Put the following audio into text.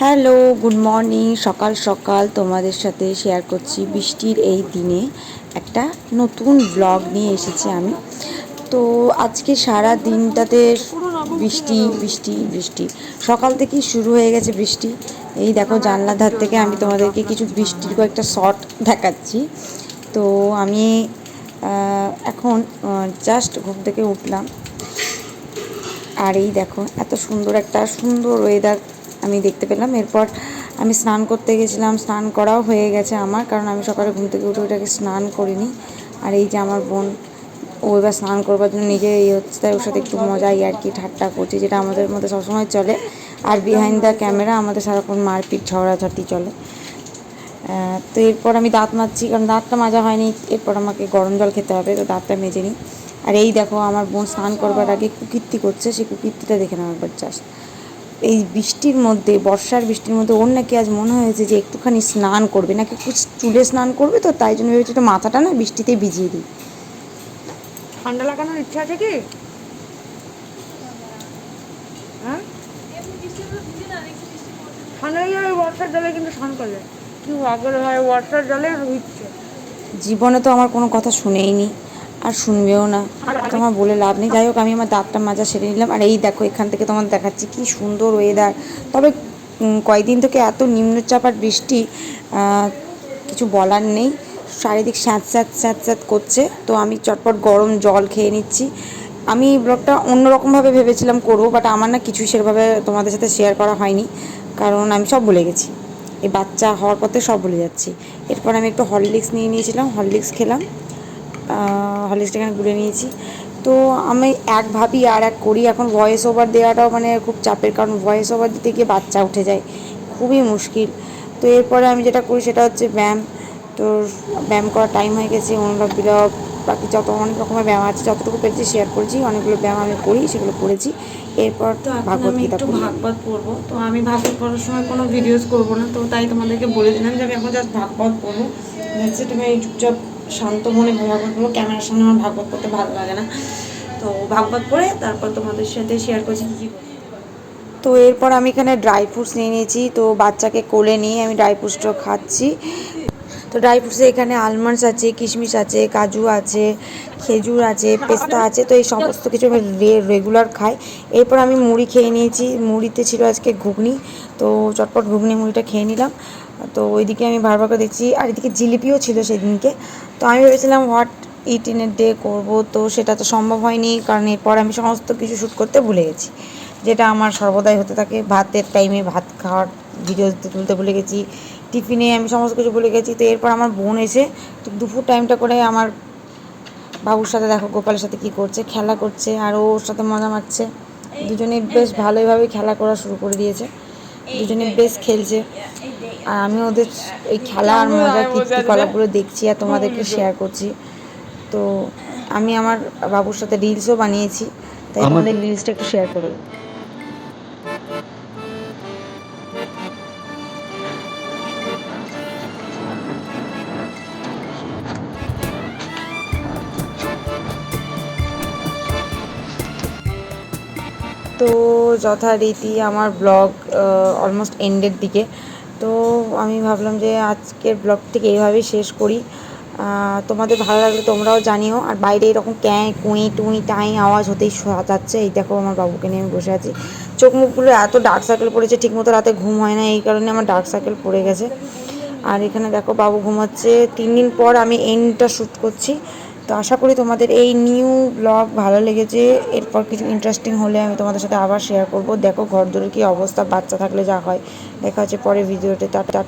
Hello, good morning. সকাল সকাল তোমাদের সাথে শেয়ার করছি বৃষ্টির এই দিনে। একটা নতুন ব্লগ নিয়ে এসেছি আমি। তো আজকে সারা দিনটাতে বৃষ্টি বৃষ্টি বৃষ্টি। সকাল থেকেই শুরু হয়ে গেছে বৃষ্টি। এই দেখো জানলা ধার থেকে আমি তোমাদেরকে কিছু বৃষ্টির কয়েকটা শট দেখাচ্ছি। তো আমি এখন জাস্ট ঘুম থেকে উঠলাম। আর এই দেখো, এত সুন্দর একটা সুন্দর ওয়েদার আমি দেখতে পেলাম। এরপর আমি স্নান করতে গেছিলাম। স্নান করাও হয়ে গেছে আমার, কারণ আমি সকালে ঘুম থেকে উঠে ওটাকে স্নান করিনি। আর এই যে আমার বোন, ও এবার স্নান করবার জন্য নিজে এই হচ্ছে, তাই ওর সাথে একটু মজাই আর কি ঠাট্টা করছি, যেটা আমাদের মধ্যে সবসময় চলে। আর বিহাইন্ড দ্য ক্যামেরা আমাদের সারাক্ষণ মারপিট, ঝগড়াঝাটি চলে। তো এরপর আমি দাঁত মাজছি, কারণ দাঁতটা মাজা হয়নি। এরপর আমাকে গরম জল খেতে হবে, তো দাঁতটা মেজে নিই। আর এই দেখো, আমার বোন স্নান করবার আগে কুকীর্তি করছে, সেই কুকীর্তিটা দেখে নাও একবার জাস্ট এই বৃষ্টির মধ্যে বর্ষার বৃষ্টির মধ্যে ওর নাকি আজ মনে হয়েছে যে একটুখানি স্নান করবে। নাকি চুলে স্নান করবে তো তাই জন্য ভেবেছি একটু মাথাটা না বৃষ্টিতে ভিজিয়ে দিই। ঠান্ডা লাগানোর ইচ্ছা আছে কি? হ্যাঁ? ঠান্ডা লেগে বর্ষার জলে কিন্তু স্নান করলে কি ভাগরে হয় বর্ষার জলে হচ্ছে জীবনে তো আমার কোনো কথা শুনেইনি। আর শুনবেও না। তোমার বলে লাভ নেই। যাই হোক আমি আমার দাঁতটা মাজা সেরে নিলাম। আর এই দেখো এখান থেকে তোমার দেখাচ্ছি কি সুন্দর ওয়েদার তবে কয়েকদিন থেকে এত নিম্নচাপ আর বৃষ্টি কিছু বলার নেই। চারিদিক স্যাঁত স্যাঁত স্যাঁত স্যাঁত করছে। তো আমি চটপট গরম জল খেয়ে নিচ্ছি। আমি এই ব্লগটা অন্যরকমভাবে ভেবেছিলাম করব বাট আমার না কিছুই সেভাবে তোমাদের সাথে শেয়ার করা হয়নি। কারণ আমি সব ভুলে গেছি। এই বাচ্চা হওয়ার পথে সব ভুলে যাচ্ছি। এরপর আমি একটু হরলিক্স নিয়ে নিয়েছিলাম। হরলিক্স খেলাম। হরলিক্সটা এখানে গুলে নিয়েছি। তো আমি এক ভাবি আর এক করি এখন ভয়েস ওভার দেওয়াটাও মানে খুব চাপের কারণ ভয়েস ওভার দিতে গিয়ে বাচ্চা উঠে যায় খুবই মুশকিল। তো এরপরে আমি যেটা করি সেটা হচ্ছে ব্যায়াম। তো ব্যায়াম করার টাইম হয়ে গেছে অনুলভ বিলভ বাকি যত অনেক রকমের ব্যায়াম আছে যতটুকু পেরেছি শেয়ার করেছি অনেকগুলো ব্যায়াম আমি করি সেগুলো করেছি। এরপর তো আমি একটু। ভাগবত পড়ব। তো আমি ভাগবত পড়ার সময় কোনো ভিডিওস করব না তো তাই তোমাদেরকে বলে দিলাম যে আমি এখন জাস্ট ভাগবত পড়ব। তুমি এই চুপচাপ। শান্ত মনে ভাগবত পড়ব ক্যামেরার সামনে আমার ভাগবত পড়তে ভালো লাগে না। তো ভাগবত পড়ে তারপর তোমাদের সাথে শেয়ার করছি কী কী তো এরপর আমি এখানে ড্রাই ফ্রুটস নিয়ে নিয়েছি। তো বাচ্চাকে কোলে নিয়ে আমি ড্রাই ফ্রুটসটা খাচ্ছি। তো ড্রাই ফ্রুটসে এখানে আলমন্ডস আছে, কিশমিশ আছে, কাজু আছে, খেজুর আছে, পেস্তা আছে। তো এই সমস্ত কিছু আমি রেগুলার খাই। এরপর আমি মুড়ি খেয়ে নিয়েছি। মুড়িতে ছিল আজকে ঘুগনি। তো চটপট ঘুগনি মুড়িটা খেয়ে নিলাম। তো ওইদিকে আমি বারবার করে দেখছি আর এদিকে জিলিপিও ছিল সেদিনকে। তো আমি ভেবেছিলাম what it in a day করব? তো সেটা তো সম্ভব হয়নি কারণ এরপর আমি সমস্ত কিছু শ্যুট করতে ভুলে গেছি। যেটা আমার সর্বদাই হতে থাকে ভাতের টাইমে ভাত খাওয়ার ভিডিও তুলতে ভুলে গেছি টিফিনে আমি সমস্ত কিছু ভুলে গেছি। তো এরপর আমার বোন এসে তো দুপুর টাইমটা করে আমার বাবুর সাথে দেখো গোপালের সাথে কি করছে খেলা করছে আর ওর সাথে মজা মারছে। দুজনে বেশ ভালোইভাবে খেলা করা শুরু করে দিয়েছে। দুজনে বেশ খেলছে। আর আমি ওদের এই খেলা আর মজার কীর্তিকলাপগুলো দেখছি আর তোমাদেরকে শেয়ার করছি। তো আমি আমার বাবুর সাথে রিলসও বানিয়েছি তাই তোমাদের রিলসটা একটু শেয়ার করো। তো যথারীতি আমার ব্লগ অলমোস্ট এন্ডের দিকে। তো আমি ভাবলাম যে আজকের ব্লগটিকে এইভাবেই শেষ করি। তোমাদের ভালো লাগলে তোমরাও জানিও। আর বাইরে এরকম ক্যাঁ, কুঁই, টুঁই, টাই আওয়াজ হতেই যাচ্ছে। এই দেখো আমার বাবুকে নিয়ে আমি বসে আছি। চোখ মুখগুলো এত ডার্ক সার্কেল পড়েছে, ঠিকমতো রাতে ঘুম হয় না, এই কারণে আমার ডার্ক সার্কেল পড়ে গেছে। আর এখানে দেখো বাবু ঘুমাচ্ছে। তিন দিন পর আমি এন্ডটা শ্যুট করছি। তো আশা করি তোমাদের এই নিউ ব্লগ ভালো লেগেছে। এরপর কিছু ইন্টারেস্টিং হলে আমি তোমাদের সাথে আবার শেয়ার করব। দেখো ঘর দূরের কী অবস্থা, বাচ্চা থাকলে যা হয়। দেখা হচ্ছে পরে ভিডিওতে টাটা।